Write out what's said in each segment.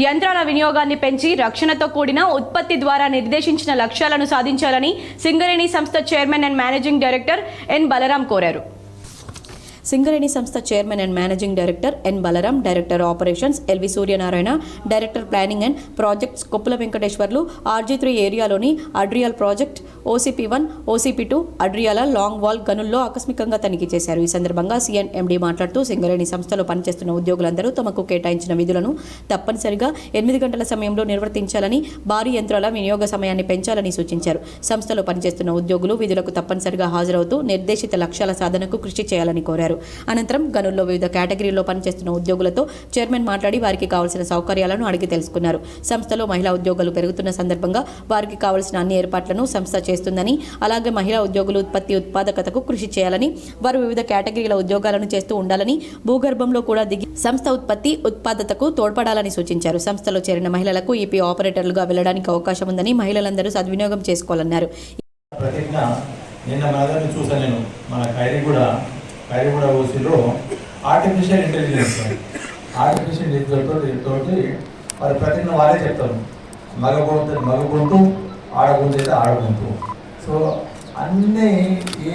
యంత్రాల వినియోగాన్ని పెంచి రక్షణతో కూడిన ఉత్పత్తి ద్వారా నిర్దేశించిన లక్ష్యాలను సాధించాలని సింగరేణి సంస్థ chairman and managing director N Balaram కోరారు. సింగరేణి సంస్థ chairman and managing director N Balaram director operations L V Suryanarayana director planning and projects Koppula Venkateswarlu RG three ఏరియాలోని Adriyala project OCP one OCP two Adriyala long wall గనుల్లో ఆకస్మికంగా తనిఖీ చేశారు. ఈ సందర్భంగా సీఎన్ MD మాట్లాడుతూ సింగరేణి సంస్థలో పనిచేస్తున్న ఉద్యోగులందరూ తమకు కేటాయించిన విధులను తప్పనిసరిగా ఎనిమిది గంటల సమయంలో నిర్వర్తించాలని భారీ యంత్రాల వినియోగ సమయాన్ని పెంచాలని సూచించారు. సంస్థలో పనిచేస్తున్న ఉద్యోగులు విధులకు తప్పనిసరిగా హాజరవుతూ నిర్దేశిత లక్ష్యాల సాధనకు కృషి చేయాలని కోరారు. అనంతరం గనుల్లో వివిధ కేటగిరీల్లో పనిచేస్తున్న ఉద్యోగులతో చైర్మన్ మాట్లాడి వారికి కావాల్సిన సౌకర్యాలను అడిగి తెలుసుకున్నారు. సంస్థలో మహిళా ఉద్యోగాలు పెరుగుతున్న సందర్భంగా వారికి కావాల్సిన అన్ని ఏర్పాట్లను సంస్థ చేస్తుందని అలాగే మహిళా ఉద్యోగులు ఉత్పత్తి ఉత్పాదకతకు కృషి చేయాలని వారు వివిధ కేటగిరీల ఉద్యోగాలను చేస్తూ ఉండాలని భూగర్భంలో కూడా దిగి సంస్థ ఉత్పత్తి ఉత్పాదతకు తోడ్పడాలని సూచించారు. సంస్థలో చేరిన మహిళలకు ఈపీ ఆపరేటర్లుగా వెళ్ళడానికి అవకాశం ఉందని మహిళలందరూ సద్వినియోగం చేసుకోవాలన్నారు. నిన్న మన చూసాను నేను. మన ఖైరీగూడ ఖైరీగూడ ఓసీలో ఆర్టిఫిషియల్ ఇంటెలిజెన్స్ ఆర్టిఫిషియల్ ఇంటెలిజెన్స్ తోటి వారి ప్రతిజ్ఞ వారే చెప్తారు. మగ గొంతు మగ గొంతు ఆడ గొంతు అయితే ఆడ సో అన్నీ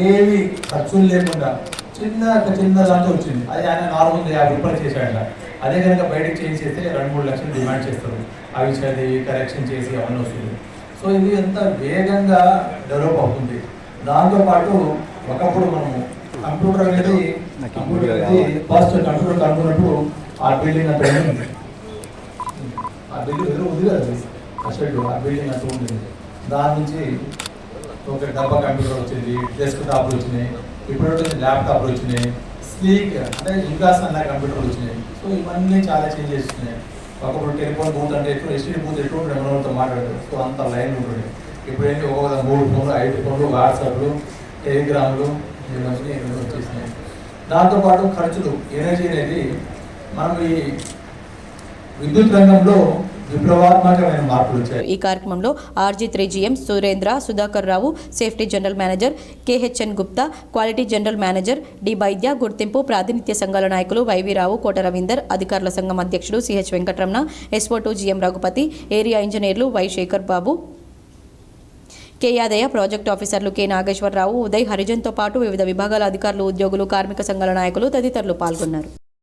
ఏవి ఖర్చులు లేకుండా చిన్న చిన్న దాంతో వచ్చింది. అది ఆయన నాలుగు వందల యాభై రూపాయలు చేశాడంట. అదే కనుక బయటకు చేంజ్ చేస్తే రెండు మూడు లక్షలు డిమాండ్ చేస్తారు. అవి చదివి కరెక్షన్ చేసి అవన్నీ వస్తుంది. సో ఇది ఎంత వేగంగా డెవలప్ అవుతుంది. దాంతోపాటు ఒకప్పుడు మనము కంప్యూటర్ అనేది కంప్యూటర్ అనేది ఫస్ట్ కంప్యూటర్ కనుక్కున్నప్పుడు ఆ బిల్డింగ్ అంత ఉంది ఆ బిల్డింగ్ ఉంది కదా ఫస్ట్ ఆ బిల్డింగ్ అంత ఉంది దాని నుంచి ఒక డబ్బా కంప్యూటర్ వచ్చింది డెస్క్ టాప్లు వచ్చినాయి ఇప్పుడు ల్యాప్టాప్లు వచ్చినాయి స్లీక్ అంటే ఇంకా సన్న కంప్యూటర్లు వచ్చినాయి. సో ఇవన్నీ చాలా చేంజ్ చేస్తున్నాయి ఒకప్పుడు టెలిఫోన్ బూత్ అంటే ఎప్పుడు ఎస్టీ బూత్ ఎప్పుడు ఎవరితో మాట్లాడారు సో అంత లైన్ ఉంటుంది ఇప్పుడు ఏంటి ఒక మూడు ఫోన్లు ఐదు ఫోన్లు వాట్సాప్లు టెలిగ్రామ్లు ఇవన్నీ వచ్చేసినాయి. దాంతోపాటు ఖర్చులు ఎనర్జీ అనేది మనం ఈ విద్యుత్ రంగంలో ఈ కార్యక్రమంలో RG three GM Surendra Sudhakar Rao safety general manager KHN Gupta quality general manager D Vaidya గుర్తింపు ప్రాతినిధ్య సంఘాల నాయకులు వైవీరావు కోట రవీందర్ అధికారుల సంఘం అధ్యక్షుడు CH Venkataramana SO two GM Raghupathi area ఇంజనీర్లు Y Shekhar Babu. K Yadaiah project ఆఫీసర్లు కె నాగేశ్వరరావు ఉదయ్ హరిజన్తో పాటు వివిధ విభాగాల అధికారులు ఉద్యోగులు కార్మిక సంఘాల నాయకులు తదితరులు పాల్గొన్నారు.